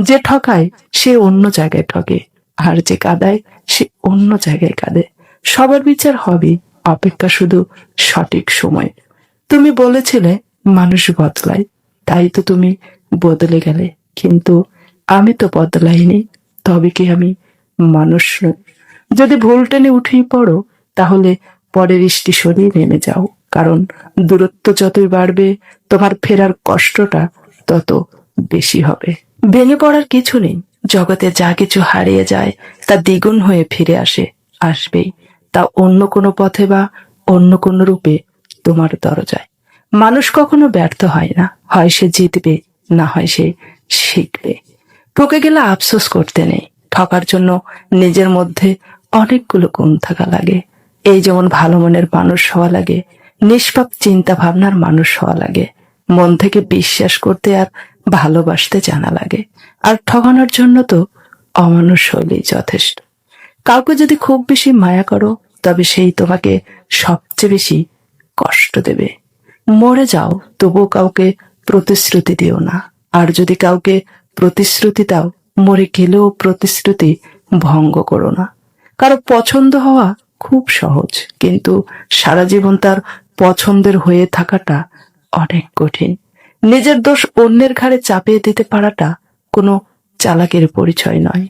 যে ঠকায়, সে অন্য জায়গায় ঠকে। আর যে কাদায়, সে অন্য জায়গায় কাঁদে। সবার বিচার হবে, অপেক্ষা শুধু সঠিক সময়। তুমি বলেছিলে, মানুষ বদলায়। তাই তো তুমি বদলে গেলে। কিন্তু আমি তো বদলাইনি, তবে কি আমি মানুষ যদি ভুল টেনে উঠেই পড়ো, তাহলে পরের ইষ্টি সরিয়ে নেমে যাও। কারণ দূরত্ব যতই বাড়বে, তোমার ফেরার কষ্টটা তত বেশি হবে। ভেঙে পড়ার কিছু নেই। জগতে যা কিছু হারিয়ে যায়, তা দ্বিগুণ হয়ে ফিরে আসে, আসবেই। তা অন্য কোনো পথে বা অন্য কোনো রূপে তোমার দরজায়। মানুষ কখনো ব্যর্থ হয় না। হয় সে জিতবে, না হয় সে শিখবে। ঠকে গেলে আফসোস করতে নেই। ঠকার জন্য নিজের মধ্যে অনেকগুলো গুণ থাকা লাগে। এই যেমন ভালো মনের মানুষ হওয়া লাগে, নিষ্পাপ চিন্তা ভাবনার মানুষ হওয়া লাগে। মন থেকে বিশ্বাস করতে আর ভালোবাসতে জানা লাগে। আর ঠকানোর জন্য তো অমানুষ হলেই যথেষ্ট। কাউকে যদি খুব বেশি মায়া করো, তবে সেই তোমাকে সবচেয়ে বেশি কষ্ট দেবে। মরে যাও, তবুও কাউকে প্রতিশ্রুতি দিও না। আর যদি কাউকে প্রতিশ্রুতি দাও, মরে গেলেও প্রতিশ্রুতি ভঙ্গ করো না। কারও পছন্দ হওয়া খুব সহজ, কিন্তু সারা জীবন তার পছন্দের হয়ে থাকাটা অনেক কঠিন। নিজের দোষ অন্যের ঘাড়ে চাপিয়ে দিতে পারাটা কোনো চালাকের পরিচয় নয়।